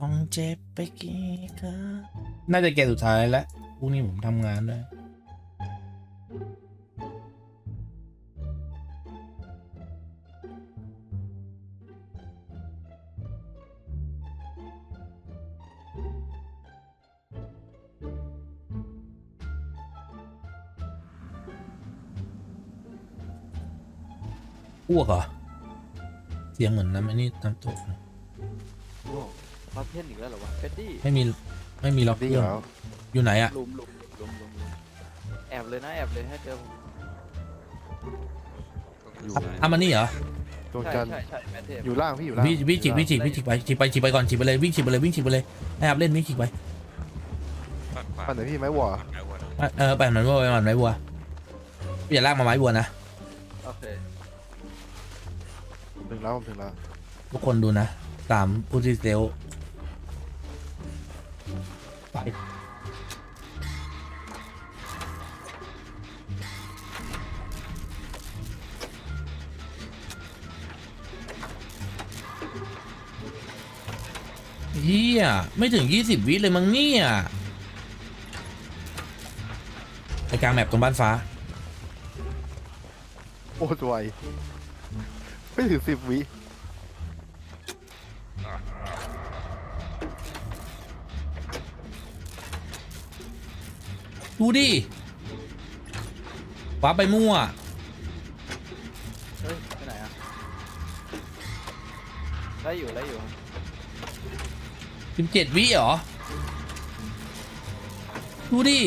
ต้องเจ็บไปกี่ครั้งน่าจะเกมสุดท้ายแล้วพรุ่งนี้ผมทำงานด้วยอ้วกเหรอเสียงเหมือนน้ำอันนี้น้ำตกนะ อ้เขาเพ่นอีกแล้วเหรอวะเฟดดี้ไม่มีไม่มีล็อกเคดีรื่องแล้วอยู่ไหนอะลุมลุมลุมลุมลุมแอบเลยนะแอบเลยให้เจอผมอยู่อะมานี่เหรอดวงใช่จันทร์ใช่ใช่แม่เทพอยู่ล่างพี่อยู่ล่างพี่พี่ฉีกพี่ฉีกพี่ฉีกไปฉีกไปฉีกไปก่อนฉีกไปเลยวิ่งฉีกไปเลยวิ่งฉีกไปเลยให้อัพเล่นวิ่งฉีกไปฝั่งขวาปั่นไหนพี่ไม้หวอฝั่งไหนวะอะเออไปเหมือนวัวไปเหมือนไม้บัวอย่าลากมาไม้บัวนะโอเคผมถึงแล้วผมถึงแล้วทุกคนดูนะตามผู้ที่เซล ไปเฮียไม่ถึง 20 วิเลยมั้งเนี่ยไปกลางแมปตรงบ้านฟ้า โอ้สวย ไม่ถึงสิบวิ ดูดิว้าร์ปไปมั่ว เฮ้ยไปไหนอะไล่อยู่ไล่อยู่สิบเจ็ดวิเหรอ ดูดิ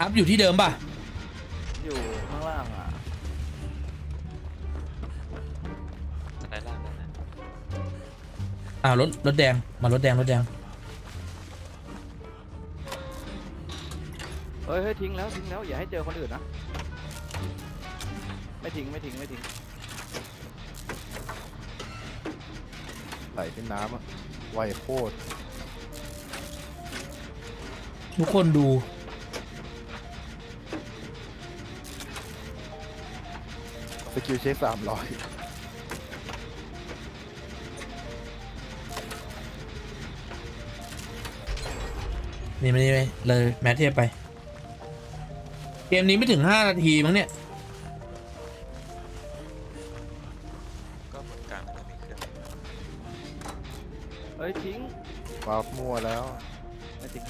อัพอยู่ที่เดิมป่ะ อยู่ข้างล่างอะสไลด์ล่างได้นะอ้าวรถรถแดงมารถแดงรถแดง เฮ้ยเฮ้ยทิ้งแล้วทิ้งแล้วอย่าให้เจอคนอื่นนะไม่ทิ้งไม่ทิ้งไม่ทิ้งไหลเป็นน้ำอะไวโคตรทุกคนดู สกิลเช็คสามร้อยนี่ไม่นี่ไม่เลยแมทเทียบไป เกมนี้ไม่ถึง5นาทีมั้งเนี่ย ก็เหมือนกันก็มีเครื่องเฮ้ยทิ้งวาร์ปมั่วแล้วไม่ทิ้ง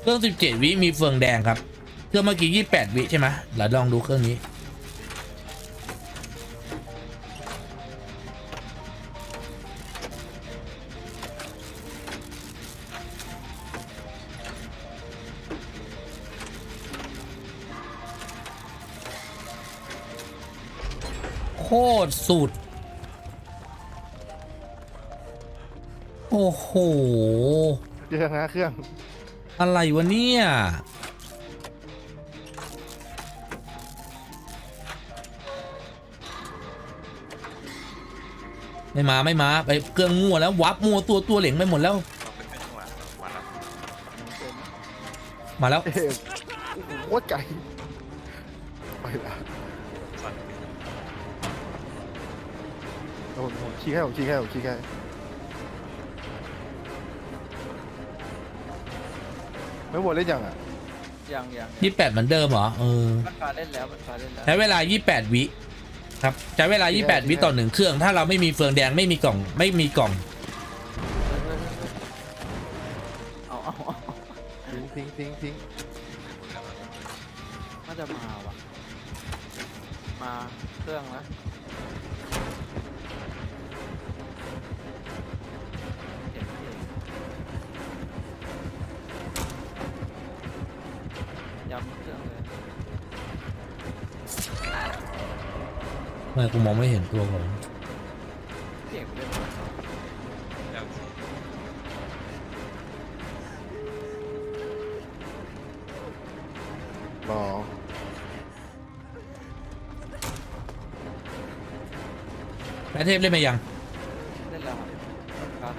เครื่อง 17 วิมีเฟืองแดงครับ เครื่องเมื่อกี้ 28 วิใช่ไหมเราลองดูเครื่องนี้ โคตรสุด โอ้โห เครื่องนะเครื่องอะไรวะเนี่ย ไม่มาไม่มาไปเครื่องมั่วแล้ว วับมั่วตัวตัวเหลงไปหมดแล้วเราเป็นเป็นจังหวะมาแล้วเจอไหมมาแล้ว เอ๊ะโคตรไกล ผมผมชี้ให้ผมชี้ให้ผมชี้ให้ไม่หวอเล่นยังอะยังยังยี่แปดเหมือนเดิมเหรอเออมันฟ้าเล่นแล้วมันฟ้าเล่นแล้วใช้เวลายี่แปดวิครับใช้เวลายี่แปดวิต่อหนึ่งเครื่อง ถ้าเราไม่มีเฟืองแดงไม่มีกล่องไม่มีกล่องเฮ้ยเฮ้ยเฮ้ยเฮ้ยเอาเอาเอาทิ้งทิ้งทิ้งทิ้งน่าจะมาว่ะมาเครื่องนะเย้ำเครื่องเลยเมื่อกูมองไม่เห็นตัวของเก่งไปเลยแล้วที่รอแม่เทพเล่นไปยัง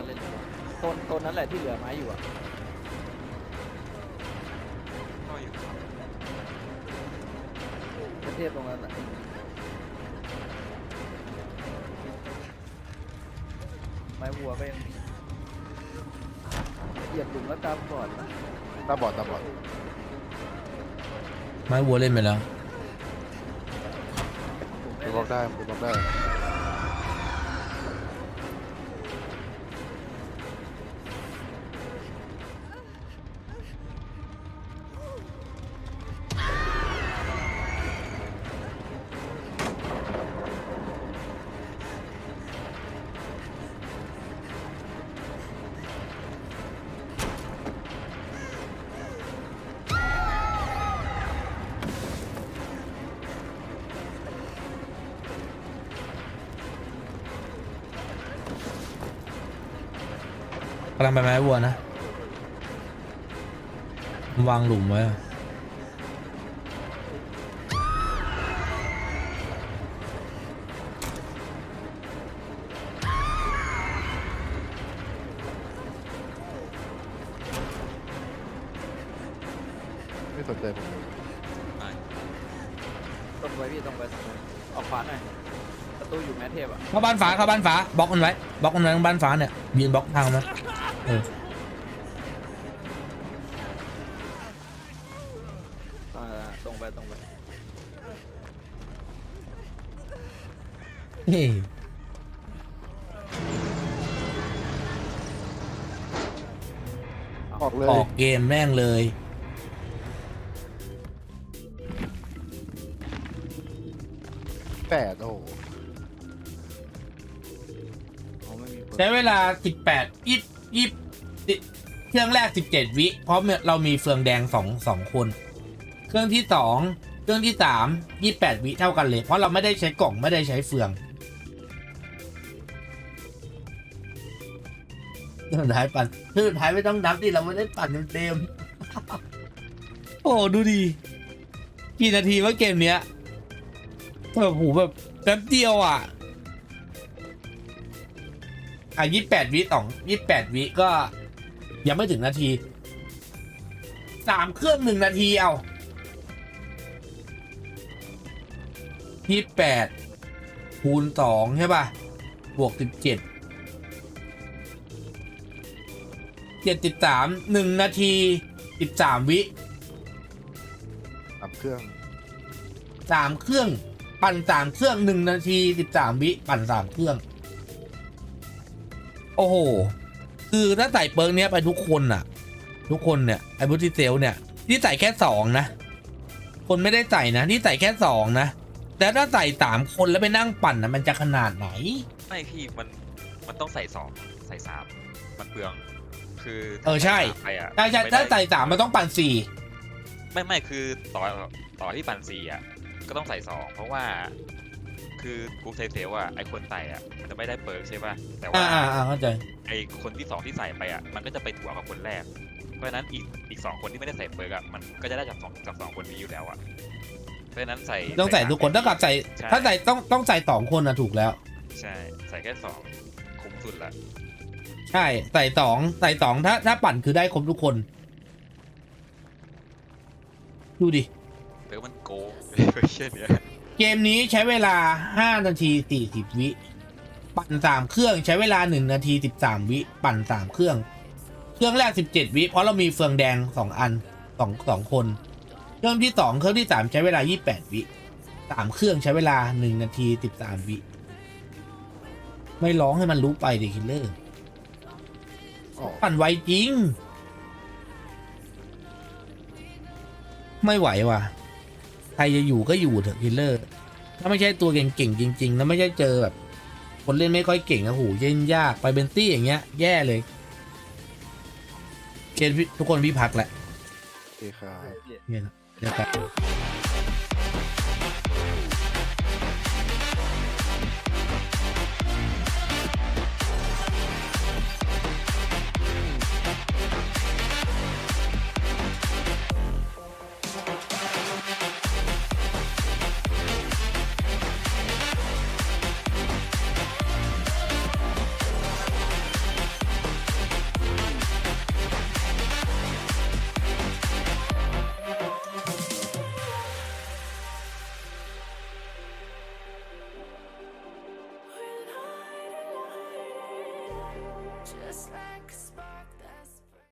เขาเล่นแล้วต้นต้นนั้นแหละที่เหลือไม้อยู่อะก็อยู่ประเทศตรงนั้นอะม้วัวก็ยังมีเหยียบหลุมแล้วตามก่อนนะตาบอดตาบอดไม้วัวเล่นไปแล้วหลุมดูไม่บล็เล่อกนได้ดูบล็อกได้ ลังไปไม้วัวนะวางหลุมไว้อะไม่สนใจผมเลยตรงไปพี่ตรงไปตรงไปออกขวาหน่อยประตูอยู่แมทเทพอะเข้าบ้านฟ้าเข้าบ้านฟ้าบล็อกมันไว้บล็อกมันไว้ตรงบ้านฟ้าเนี่ยยืนบล็อกทางมัน เอออ่าตรงไปตรงไปเฮ้ยออกเลยออกเกมแม่งเลย แปดโอ้โห อ๋อไม่มีเปิดใช้เวลา 18ยี่ ยี่เครื่องแรก 17 วิ เพราะเรามีเฟืองแดงสองสองคน เครื่องที่สองเครื่องที่สาม28 วิเท่ากันเลย เพราะเราไม่ได้ใช้กล่องไม่ได้ใช้เฟืองสุดท้ายปั่นสุดท้ายไม่ต้องนับที่เราไม่ได้ปั่นเต็มโอ้ดูดี กี่นาทีว่าเกมเนี้ยแบบโหแบบแป๊บเดียวอะ อะยี่แปดวิสองยี่แปดวิก็ ยังไม่ถึงนาทีสามเครื่องหนึ่งนาทีเอายี่แปดคูณสองใช่ป่ะ บวกสิบเจ็ดเจ็ดสิบสามหนึ่งนาทีสิบสามวิสามเครื่องสามเครื่อง ปั่นสามเครื่องหนึ่งนาทีสิบสามวิ ปั่นสามเครื่องโอ้โห คือถ้าใส่เปิร์กเนี้ยไปทุกคนน่ะทุกคนเนี่ยไอ้บุติเซลเนี่ยที่ใส่แค่สองนะ คนไม่ได้ใส่นะที่ใส่แค่สองนะแต่ถ้าใส่สามคนแล้วไปนั่งปั่นนะมันจะขนาดไหน ไม่พี่มันมันต้องใส่สองใส่สามมันเปลือง คือเออใช่ไปอะใช่ใช่ไม่ได้ถ้าใส่สามมันต้องปั่นสี่ไม่ไม่คือต่อต่อที่ปั่นสี่อะก็ต้องใส่สองเพราะว่า คือกูเซเซลอะไอคนใส่อะมันจะไม่ได้เปิร์กใช่ป่ะแต่ว่าอ่าอ่าอ่าเข้าใจ ไอคนที่สองที่ใส่ไปอะมันก็จะไปถัวกับคนแรก เพราะฉะนั้นอีกอีกสองคนที่ไม่ได้ใส่เปิร์กอะมันก็จะได้จากสองจากสองคนนี้อยู่แล้วอะเพราะฉะนั้นใส่ต้องใส่ทุกคนถ้ากับใส่ใช่ ถ้าใส่ต้องต้องใส่สองคนนะถูกแล้ว ใช่ ใส่แค่สองคุ้มสุดละใช่ใส่สองใส่สองถ้าถ้าปั่นคือได้ครบทุกคน ดูดิเปิร์กมันโกงเช่นเนี้ย เกมนี้ใช้เวลา 5 นาที 40 วิ ปั่น 3 เครื่องใช้เวลา 1 นาที 13 วิ ปั่น 3 เครื่อง เครื่องแรก 17 วิ เพราะเรามีเฟืองแดง 2 อัน2 2คน เครื่องที่ 2 เครื่องที่ 3 ใช้เวลา 28 วิ 3 เครื่องใช้เวลา 1 นาที 13 วิ ไม่ร้องให้มันรู้ไปดิคิลเลอร์ปั่นไวจริง ไม่ไหวว่ะ ใครจะอยู่ก็อยู่เถอะคิลเลอร์ ถ้าไม่ใช่ตัวเก่งๆจริงๆ แล้วไม่ใช่เจอแบบ คนเล่นไม่ค่อยเก่งนะโหเล่นยากไปเบนตี้อย่างเงี้ย แย่เลยเกมทุกคนพี่พักแหละโอเคครับ เนี่ยนะเดี๋ยวกัน